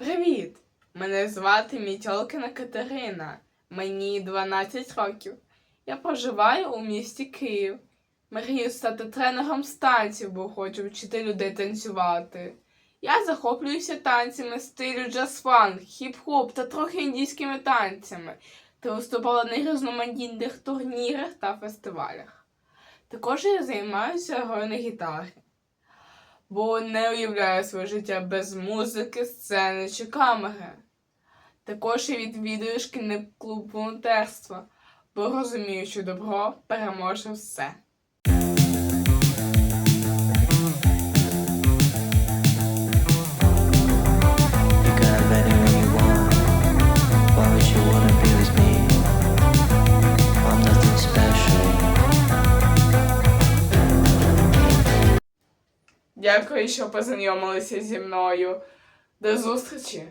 Привіт! Мене звати Мітьолкина Катерина. Мені 12 років. Я проживаю у місті Київ. Мрію стати тренером з танців, бо хочу вчити людей танцювати. Я захоплююся танцями стилю джаз-фанк, хіп-хоп та трохи індійськими танцями та виступала на різноманітних турнірах та фестивалях. Також я займаюся грою на гітарі, бо не уявляю своє життя без музики, сцени чи камери. Також я відвідую шкільний клуб волонтерства, бо розумію, що добро переможе все. Дякую, що познайомилися зі мною. До зустрічі!